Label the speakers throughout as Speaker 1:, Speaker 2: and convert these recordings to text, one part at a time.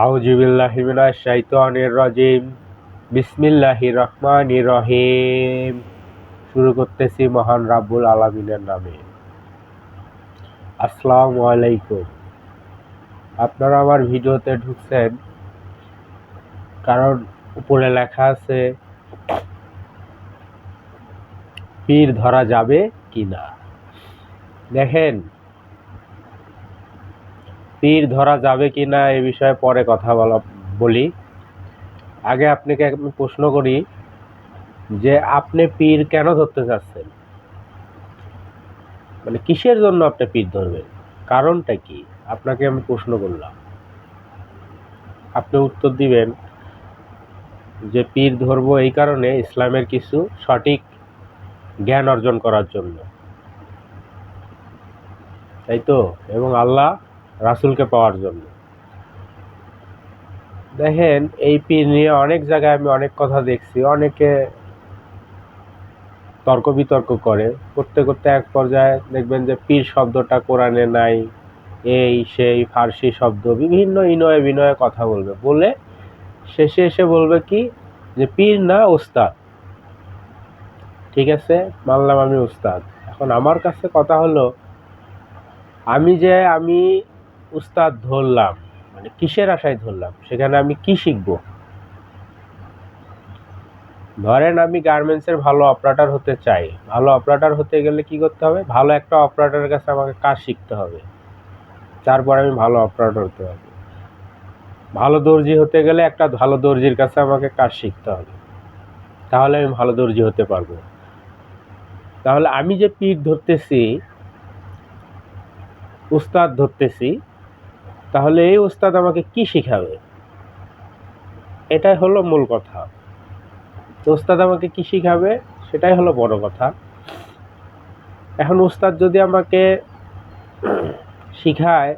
Speaker 1: আউজিবিল্লাহিমিনাশ শাইতানির রাজিম। বিসমিল্লাহির রহমানির রহিম। শুরু করতেছি মহান রাব্বুল আলামিনের নামে। আসসালামু আলাইকুম। আপনারা আমার ভিডিওতে ঢুকছেন কারণ উপরে লেখা আছে, পীর ধরা যাবে কি না দেখেন পীর ধরা যাবে কি না এ বিষয়ে পরে কথা বলা বলি। আগে আপনাকে আমি প্রশ্ন করি যে আপনি পীর কেন ধরতে চাচ্ছেন? মানে কিসের জন্য আপনি পীর ধরবেন? কারণটা কি? আপনাকে আমি প্রশ্ন করলাম। আপনি উত্তর দিবেন যে পীর ধরবো এই কারণে ইসলামের কিছু সঠিক জ্ঞান অর্জন করার জন্য। তাই তো? এবং আল্লাহ রাসূলকে পাওয়ার জন্য। দেখেন, এই পীর নিয়ে অনেক জায়গায় আমি অনেক কথা দেখছি, অনেকে তর্ক বিতর্ক করে। করতে করতে এক পর্যায়ে দেখবেন যে পীর শব্দটা কোরআনে নাই, এই, সেই, ফার্সি শব্দ, বিভিন্ন ইনয়ে বিনয়ে কথা বলবে। বলে শেষে এসে বলবে কি? যে পীর না ওস্তাদ। ঠিক আছে? মানলাম আমি ওস্তাদ। এখন আমার কাছে কথা হলো, আমি যে, আমি উস্তাদ ধরলাম মানে কিসের আশায় ধরলাম? সেখানে আমি কি শিখব? ধরেন আমি গার্মেন্টসের ভালো অপারেটর হতে চাই। ভালো অপারেটর হতে গেলে কি করতে হবে? ভালো একটা অপারেটরের কাছে আমাকে কাজ শিখতে হবে। তারপর আমি ভালো অপারেটর হতে হবে। ভালো দর্জি হতে গেলে একটা ভালো দর্জির কাছে আমাকে কাজ শিখতে হবে। তাহলে আমি ভালো দর্জি হতে পারব। তাহলে আমি যে পীর ধরতেছি, উস্তাদ ধরতেছি তাহলে এই উস্তাদ আমাকে কি শিখাবে? এটাই হলো মূল কথা। উস্তাদ আমাকে কি শিখাবে? সেটাই হলো বড় কথা। এখন উস্তাদ যদি আমাকে শিখায়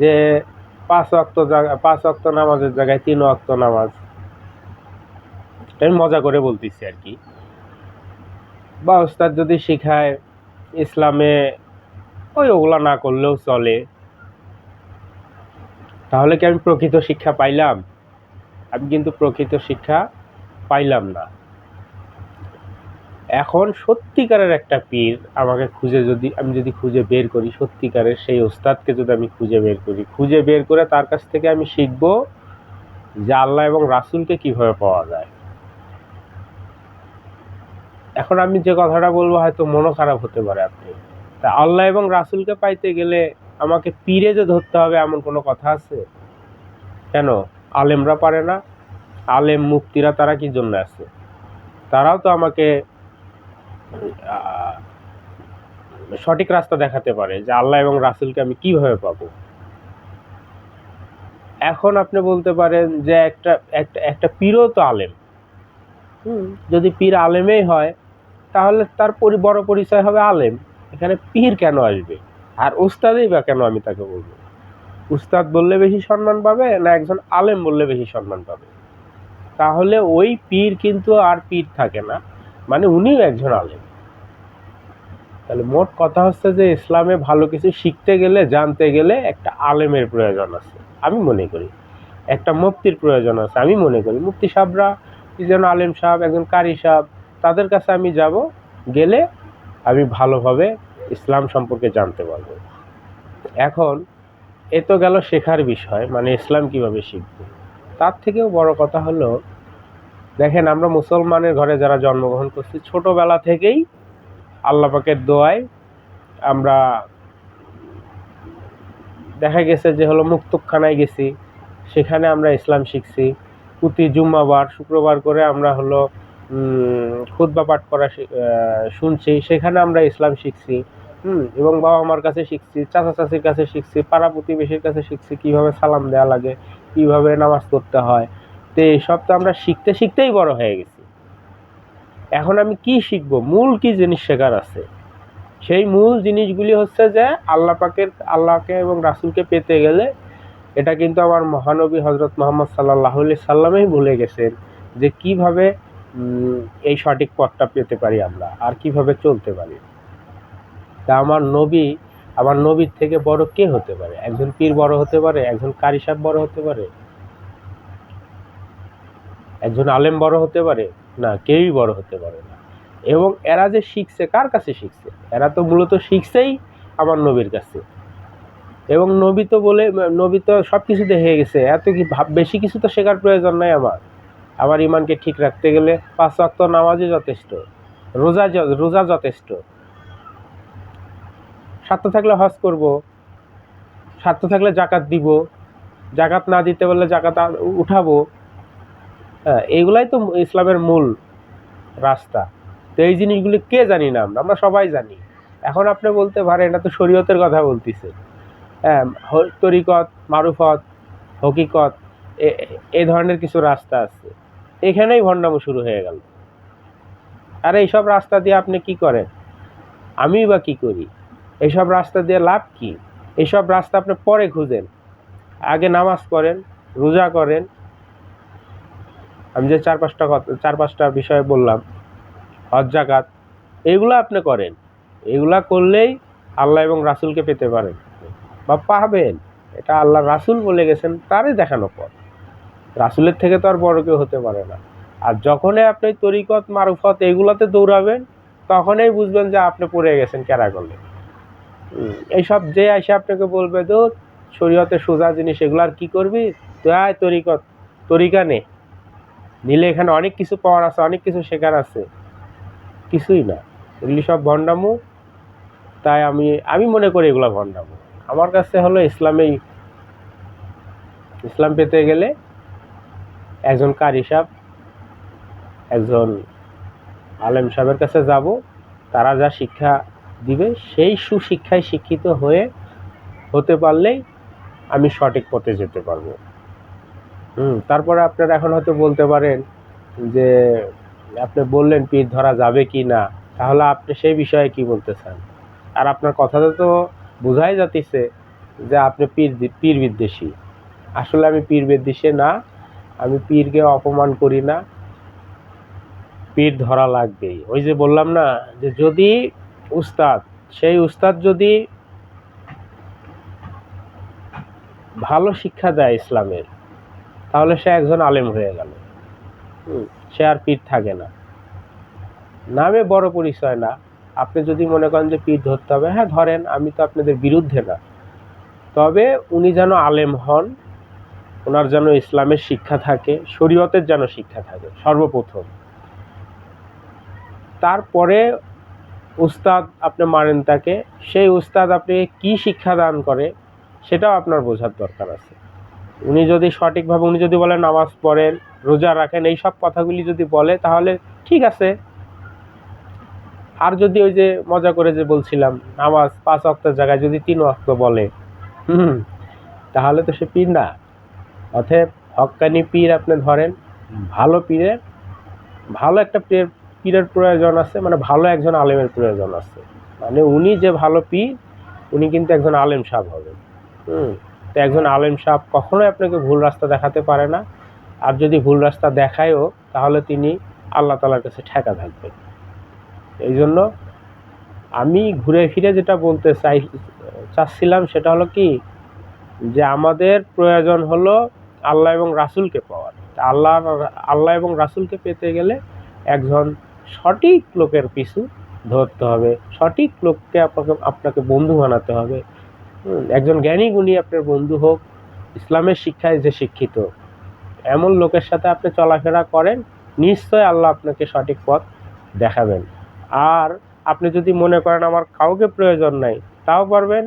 Speaker 1: যে পাঁচ অক্ত জায়গা পাঁচ অক্ত নামাজের জায়গায় তিন অক্ত নামাজ, আমি মজা করে বলতেছি আর কি। বা উস্তাদ যদি শিখায় ইসলামে, ওই ওগুলা না করলেও চলে। তাহলে কি আমি প্রকৃত শিক্ষা পাইলাম? আমি কিন্তু প্রকৃত শিক্ষা পাইলাম না। এখন সত্যিকারের একটা পীর আমাকে খুঁজে যদি, আমি যদি খুঁজে বের করি, সত্যিকারের সেই ওস্তাদকে যদি আমি খুঁজে বের করি, খুঁজে বের করে তার কাছ থেকে আমি শিখব যে আল্লাহ এবং রাসূলকে কীভাবে পাওয়া যায়। এখন আমি যে কথাটা বলব হয়তো মনও খারাপ হতে পারে আপনি। তা আল্লাহ এবং রাসূলকে পাইতে গেলে আমাকে পীরে যে ধরতে হবে এমন কোনো কথা আছে? কেন? আলেমরা পারে না। আলেম মুক্তিরা তারা কি জন্য আছে? তারাও তো আমাকে সঠিক রাস্তা দেখাতে পারে যে আল্লাহ এবং রাসূলকে আমি কীভাবে পাবো? এখন আপনি বলতে পারেন যে একটা একটা একটা পীরও তো আলেম। যদি পীর আলেমেই হয়, তাহলে তার বড় পরিচয় হবে আলেম। এখানে পীর কেন আসবে? আর উস্তাদই বা কেন আমি তাকে বলব? উস্তাদ বললে বেশি সম্মান পাবে না একজন আলেম বললে বেশি সম্মান পাবে? তাহলে ওই পীর কিন্তু আর পীর থাকে না মানে উনিও একজন আলেম। তাহলে মোট কথা হচ্ছে যে ইসলামে ভালো কিছু শিখতে গেলে, জানতে গেলে একটা আলেমের প্রয়োজন আছে, আমি মনে করি। একটা মুফতির প্রয়োজন আছে, আমি মনে করি। মুফতি সাহেবরা একজন আলেম সাহেব, একজন কারি সাহেব, তাদের কাছে আমি যাব, গেলে আমি ভালোভাবে ইসলাম সম্পর্কে জানতে পারব। এখন এ তো গেল শেখার বিষয় মানে ইসলাম কীভাবে শিখব? তার থেকেও বড় কথা হলো, দেখেন আমরা মুসলমানের ঘরে যারা জন্মগ্রহণ করছি, ছোটোবেলা থেকেই আল্লাপাকের দোয়ায় আমরা দেখা গেছে যে হলো মুক্তখানায় গেছি, সেখানে আমরা ইসলাম শিখছি। প্রতি জুম্মাবার, শুক্রবার করে আমরা হলো খুতবা পাঠ করা শুনছি, সেখানে আমরা ইসলাম শিখছি। হুম, এবং বাবা মার কাছে শিখছি, চাচা চাচির কাছে শিখছি, পাড়া প্রতিবেশীর কাছে শিখছি কীভাবে সালাম দেওয়া লাগে, কীভাবে নামাজ পড়তে হয়। তো এইসব তো আমরা শিখতে শিখতেই বড় হয়ে গেছি। এখন আমি কি শিখব? মূল কি জিনিস শেখার আছে? সেই মূল জিনিসগুলি হচ্ছে যে আল্লাহ পাকের, আল্লাহকে এবং রাসূলকে পেতে গেলে এটা কিন্তু আমার মহানবী হজরত মোহাম্মদ সাল্লাহ সাল্লামেই ভুলে গেছেন যে কীভাবে এই সঠিক পথটা পেতে পারি আমরা, আর কীভাবে চলতে পারি। তা আমার নবী, আমার নবীর থেকে বড় কে হতে পারে? একজন পীর বড় হতে পারে, একজন কারি সাহেব বড় হতে পারে? একজন আলেম বড় হতে পারে? না, কেউই বড় হতে পারে না। এবং এরা যে শিখছে, কার কাছে শিখছে? এরা তো মূলত শিখছেই আমার নবীর কাছে। এবং নবী তো বলে, নবী তো সব কিছু দেখে গেছে। এত কি, ভাব, বেশি কিছু তো শেখার প্রয়োজন নাই আমার। আমার ইমানকে ঠিক রাখতে গেলে পাঁচ ওয়াক্ত নামাজই যথেষ্ট। রোজা রোজা যথেষ্ট। স্বার্থ থাকলে হজ করব, স্বার্থ থাকলে জাকাত দিব, জাকাত না দিতে বললে জাকাত উঠাবো হ্যাঁ এইগুলাই তো ইসলামের মূল রাস্তা। তো এই জিনিসগুলি কে জানি না আমরা? আমরা সবাই জানি। এখন আপনি বলতে পারেন, এটা তো শরীয়তের কথা বলতেছে। হ্যাঁ তরিকত, মারুফত, হকিকত, এ ধরনের কিছু রাস্তা আছে। এখানেই ভণ্ডামো শুরু হয়ে গেল। আর এইসব রাস্তা দিয়ে আপনি কি করেন? আমি বা কি করি? এইসব রাস্তা দিয়ে লাভ কি? এইসব রাস্তা আপনি পরে খুঁজেন। আগে নামাজ পড়েন রোজা করেন। আমি যে চার পাঁচটা কথা চার পাঁচটা বিষয়ে বললাম হজ জাকাত এইগুলো আপনি করেন। এগুলা করলেই আল্লাহ এবং রাসূলকে পেতে পারেন। বা পাবেন। এটা আল্লাহ রাসূল বলে গেছেন তারই দেখানো পর রাসুলের থেকে তো আর বড় কেউ হতে পারে না। আর যখনই আপনি তরিকত মারুফত এগুলাতে দৌড়াবেন তখনই বুঝবেন যে আপনি পড়ে গেছেন ক্যারা করলে হুম, এইসব যে এসে আপনাকে বলবে তো শরীয়তে সোজা জিনিস, এগুলো আর কী করবি? তুই আয় তরিকত তরিকা নে। নিলে এখানে অনেক কিছু পাওয়ার আছে, অনেক কিছু শেখার আছে। কিছুই না। এগুলি সব ভণ্ডামু। তাই আমি আমি মনে করি এগুলো ভণ্ডামু। আমার কাছে হলো ইসলামেই ইসলাম পেতে গেলে একজন কারি সাহেব একজন আলেম সাহেবের কাছে যাব, তারা যা শিক্ষা দিবে, সেই সুশিক্ষায় শিক্ষিত হয়ে হতে পারলেই আমি সঠিক পথে যেতে পারব। হুম, তারপরে আপনারা এখন হয়তো বলতে পারেন যে, আপনি বললেন পীর ধরা যাবে কি না, তাহলে আপনি সেই বিষয়ে কি বলতে চান আর আপনার কথাতে তো বোঝাই যাতিছে যে আপনি পীর পীর বিদ্বেষী। আসলে আমি পীর বিদ্বেষী না, আমি পীরকে অপমান করি না, পীর ধরা লাগবেই। ওই যে বললাম না, যে যদি উস্তাদ। সেই উস্তাদ যদি ভালো শিক্ষা দেয় ইসলামের তাহলে সে একজন আলেম হয়ে গেল। সে আর পীর থাকে না। নামে বড় পরিচয় না। আপনি যদি মনে করেন যে পীর ধরতে হবে হ্যাঁ ধরেন, আমি তো আপনাদের বিরুদ্ধে না। তবে উনি যেন আলেম হন, ওনার যেন ইসলামের শিক্ষা থাকে, শরীয়তের যেন শিক্ষা থাকে, সর্বপ্রথম। তারপরে উস্তাদ আপনি মানেন তাকে, সেই উস্তাদ আপনি কি শিক্ষা দান করে সেটাও আপনার বোঝার দরকার আছে। উনি যদি সঠিকভাবে, উনি যদি বলেন নামাজ পড়েন, রোজা রাখেন, এই সব কথাগুলি যদি বলে, তাহলে ঠিক আছে। আর যদি ওই যে মজা করে যে বলছিলাম, নামাজ পাঁচ অক্টের জায়গায় যদি তিন অক্ট বলে, হুম, তাহলে তো সে পীর না। অতএব হক্কানি পীর আপনি ধরেন, ভালো পীরের, ভালো একটা পীরের পীরের প্রয়োজন আছে মানে ভালো একজন আলেমের প্রয়োজন আছে। মানে উনি যে ভালো পীর, উনি কিন্তু একজন আলেম সাহেব হবেন হুম, তো একজন আলেম সাহেব কখনোই আপনাকে ভুল রাস্তা দেখাতে পারে না। আর যদি ভুল রাস্তা দেখায়ও, তাহলে তিনি আল্লাহ তালার কাছে ঠেকা থাকবেন। এই জন্য আমি ঘুরে ফিরে যেটা বলতে চাই, চাচ্ছিলাম সেটা হলো কি, যে আমাদের প্রয়োজন হলো আল্লাহ এবং রাসূলকে পাওয়ার আল্লাহ আল্লাহ এবং রাসূলকে পেতে গেলে একজন সঠিক লোকের পিছু ধরতে হবে। সঠিক লোককে আপনাকে আপনাকে বন্ধু বানাতে হবে। একজন জ্ঞানী গুণী আপনার বন্ধু হোক, ইসলামের শিক্ষায় যে শিক্ষিত, এমন লোকের সাথে আপনি চলাফেরা করেন, নিশ্চয় আল্লাহ আপনাকে সঠিক পথ দেখাবেন। আর আপনি যদি মনে করেন আমার কাউকে প্রয়োজন নাই, তাও পারবেন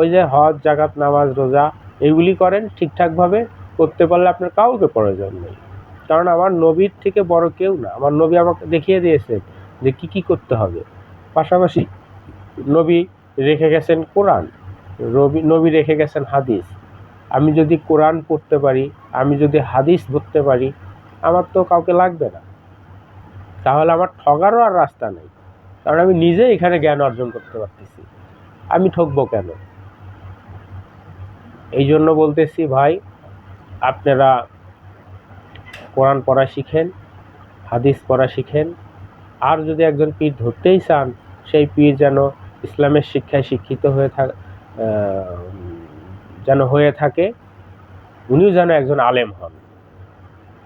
Speaker 1: ওই যে হজ, জাকাত, নামাজ, রোজা, এগুলি করেন ঠিকঠাকভাবে, করতে পারলে আপনার কাউকে প্রয়োজন নেই। কারণ আমার নবীর থেকে বড় কেউ না। আমার নবী আমাকে দেখিয়ে দিয়েছেন যে কি কি করতে হবে। পাশাপাশি নবী রেখে গেছেন কোরআন। রবি, নবী রেখে গেছেন হাদিস। আমি যদি কোরআন পড়তে পারি, আমি যদি হাদিস ধরতে পারি, আমার তো কাউকে লাগবে না। তাহলে আমার ঠগারও আর রাস্তা নেই। কারণ আমি নিজে এখানে জ্ঞান অর্জন করতে পারতেছি। আমি ঠকবো কেন? এই জন্য বলতেছি, ভাই, আপনারা কোরআন পড়া শিখেন, হাদিস পড়া শিখেন। আর যদি একজন পীর ধরতেই চান, সেই পীর যেন ইসলামের শিক্ষায় শিক্ষিত হয়ে থাক যেন হয়ে থাকে, উনিও যেন একজন আলেম হন।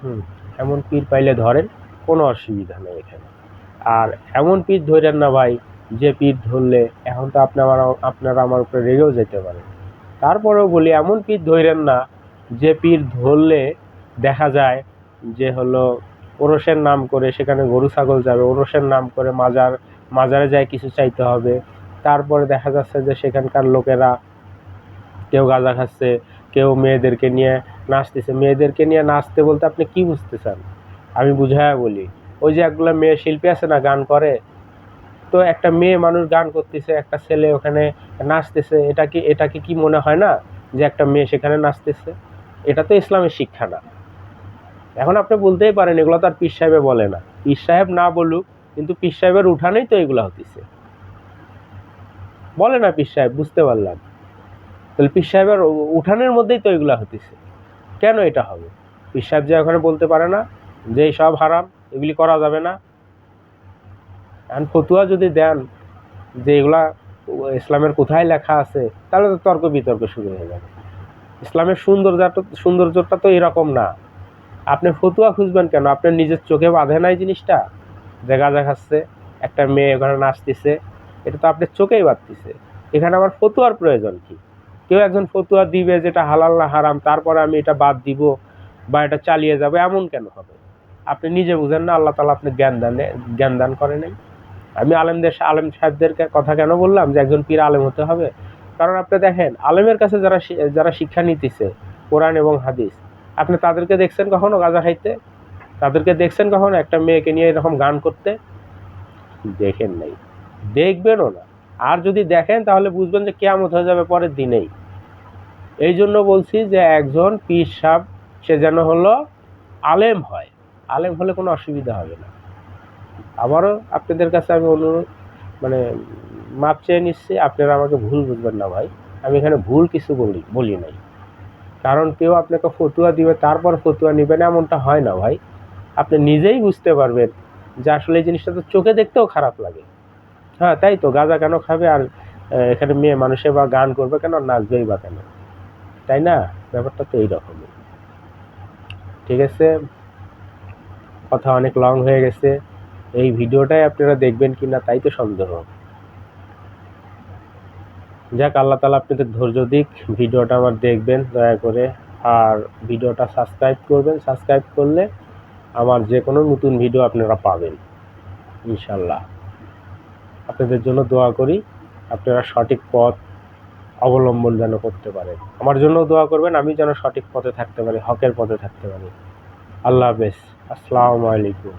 Speaker 1: হুম, এমন পীর পাইলে ধরেন, কোনো অসুবিধা নেই এখানে। আর এমন পীর ধরেন না ভাই, যে পীর ধরলে এখন তো আপনার আপনারা আমার উপরে রেগেও যেতে পারেন। তারপরেও বলি, এমন পীর ধরেন না, যে পীর ধরলে দেখা যায় যে হলো ওরসের নাম করে সেখানে গরু ছাগল যাবে, ওরসের নাম করে মাজার, মাজারে যায় কিছু চাইতে হবে। তারপরে দেখা যাচ্ছে যে সেখানকার লোকেরা কেউ গাঁজা খাচ্ছে, কেউ মেয়েদেরকে নিয়ে নাচতেছে। মেয়েদেরকে নিয়ে নাচতে বলতে আপনি কি বুঝতে চান আমি বুঝায়া বলি, ওই যে একগুলো মেয়ে শিল্পী আছে না, গান করে? তো একটা মেয়ে মানুষ গান করতেছে, একটা ছেলে ওখানে নাচতেছে, এটা কি এটাকে কি মনে হয় না যে একটা মেয়ে সেখানে নাচতেছে? এটা তো ইসলামের শিক্ষা না। এখন আপনি বলতেই পারেন, এগুলো তো আর পীর সাহেবে বলে না। পীর সাহেব না বলুক, কিন্তু পীর সাহেবের উঠানেই তো এগুলো হতেছে। বলে না পীর সাহেব, বুঝতে পারলাম। তাহলে পীর সাহেবের উঠানের মধ্যেই তো এগুলো হতেছে। কেন এটা হবে? পীর সাহেব যে ওখানে বলতে পারে না যে সব হারাম, এগুলি করা যাবে না। এখন ফতুয়া যদি দেন যে এগুলা ইসলামের কোথায় লেখা আছে, তাহলে তো তর্ক বিতর্ক শুরু হয়ে যাবে। ইসলামের সৌন্দর্যটা সৌন্দর্যটা তো এরকম না। আপনি ফতুয়া খুঁজবেন কেন? আপনার নিজের চোখে বাঁধে নাই জিনিসটা? যে গাঁজা খাচ্ছে একটা মেয়ে ওখানে নাচতেছে, এটা তো আপনার চোখেই বাঁধতেছে। এখানে আমার ফতুয়ার প্রয়োজন কি? কেউ একজন ফতুয়া দিবে যেটা হালাল না হারাম, তারপরে আমি এটা বাদ দিব বা এটা চালিয়ে যাব, এমন কেন হবে? আপনি নিজে বুঝেন না, আল্লাহ তালা আপনি জ্ঞান দান জ্ঞান দান করে নাই। আমি আলেমদের আলেম সাহেবদের কথা কেন বললাম যে একজন পীর আলেম হতে হবে? কারণ আপনি দেখেন, আলেমের কাছে যারা যারা শিক্ষা নিতেছে, কোরআন এবং হাদিস আপনি তাদেরকে দেখছেন কখনো গাঁজা খাইতে? তাদেরকে দেখছেন কখনো? একটা মেয়েকে নিয়ে এরকম গান করতে? দেখেন নাই। দেখবেনও না। আর যদি দেখেন, তাহলে বুঝবেন যে কেয়ামত হয়ে যাবে পরের দিনেই। এই জন্য বলছি যে একজন পীর সাহ সে যেন হলো আলেম হয়। আলেম হলে কোনো অসুবিধা হবে না। আবারও আপনাদের কাছে আমি অনুরোধ মানে মাপ চেয়ে নিচ্ছি, আপনারা আমাকে ভুল বুঝবেন না ভাই। আমি এখানে ভুল কিছু বলি বলি নাই। কারণ কেউ আপনাকে ফতুয়া দিবে, তারপর ফতুয়া নেবেন এমনটা হয় না ভাই। আপনি নিজেই বুঝতে পারবেন যে আসলে এই জিনিসটা তো চোখে দেখতেও খারাপ লাগে। হ্যাঁ তাই তো, গাঁজা কেন খাবে আর এখানে মেয়ে মানুষে বা গান করবে কেন নাচবেই বা কেন? তাই না? ব্যাপারটা তো এইরকমই। ঠিক আছে? কথা অনেক লং হয়ে গেছে। এই ভিডিওটাই আপনারা দেখবেন কি না তাই তো সন্দেহ। যাক, আল্লাহ তালা আপনাদের ধৈর্য দিক, ভিডিওটা আমার দেখবেন, দয়া করে। আর ভিডিওটা সাবস্ক্রাইব করবেন সাবস্ক্রাইব করলে আমার যে কোনো নতুন ভিডিও আপনারা পাবেন ইনশাল্লাহ আপনাদের জন্য দোয়া করি, আপনারা সঠিক পথ অবলম্বন যেন করতে পারেন। আমার জন্য দোয়া করবেন, আমি যেন সঠিক পথে থাকতে পারি, হকের পথে থাকতে পারি। আল্লাহ হাফেজ। আসসালামু আলাইকুম।